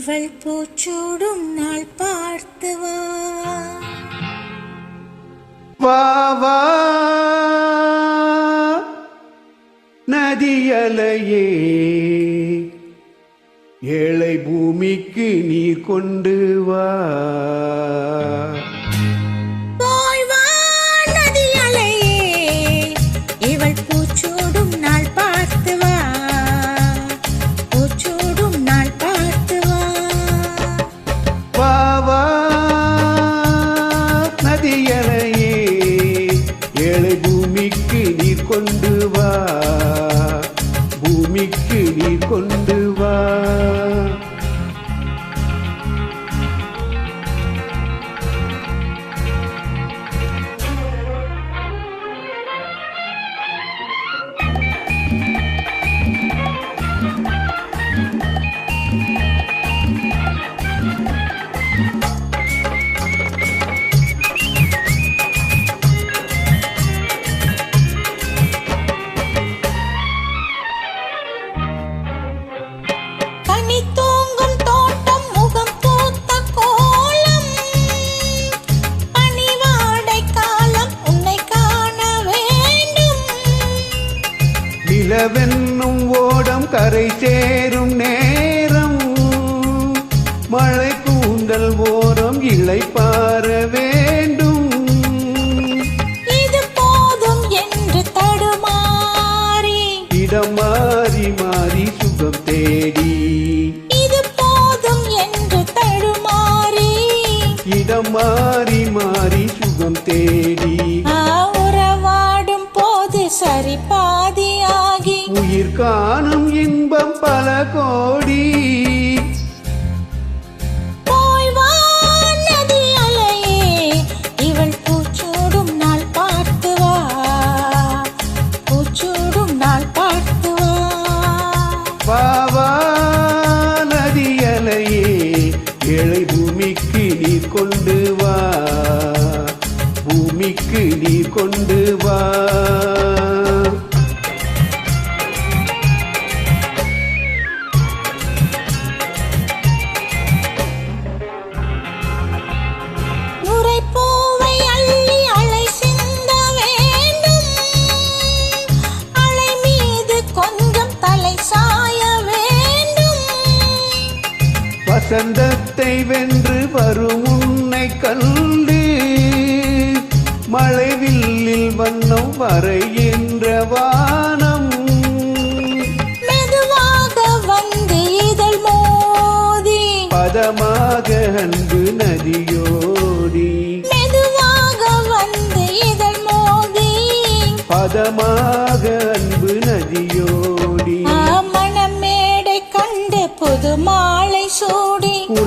இவள் பூச்சூடும் நாள் பார்த்து வா வா. நதியலையே ஏழை பூமிக்கு நீர் கொண்டு வா. நதியலையே ஏழை பூமிக்கு நீர் கொண்டு வா. பூமிக்கு நீர் கொண்டு வா. சேரும் நேரம். மழை கூந்தல் ஓரம் இலை பார வேண்டும். இது போதும் என்று தடுமாறி. இடம் மாறி மாறி சுகம் தேடி. இது போதும் என்று தடுமாறி. இடம் மாறி மாறி சுகம் தேடி. உறவாடும் போது சரி பாதியாகி. உயிர் காணும் கோடி. நதியலையே ஏழை பூமிக்கு நீர் கொண்டு வா. பூமிக்கு நீர் கொண்டு வா. வசந்தத்தை வென்று வரும் உன்னை கண்டு மழைவில்லில் வண்ணம் வரைகின்ற வானம். மெதுவாக வந்து இதழ் மோதி. பதமாக அன்பு நதியோடி. மெதுவாக வந்து இதழ் மோதி. பதமாக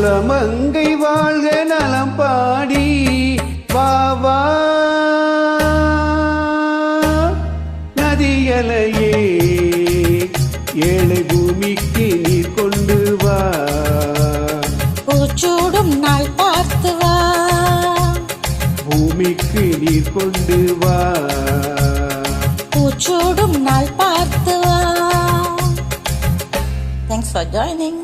குலமங்கை வாழ்க நலம் பாடி. வா வா. நதியலையே ஏழை பூமிக்கு நீர் கொண்டு வா. பூச்சூடும் நாள் பார்த்து வா. பூமிக்கு நீர் கொண்டு வா. பூச்சூடும் நாள் பார்த்து வா. Thanks for joining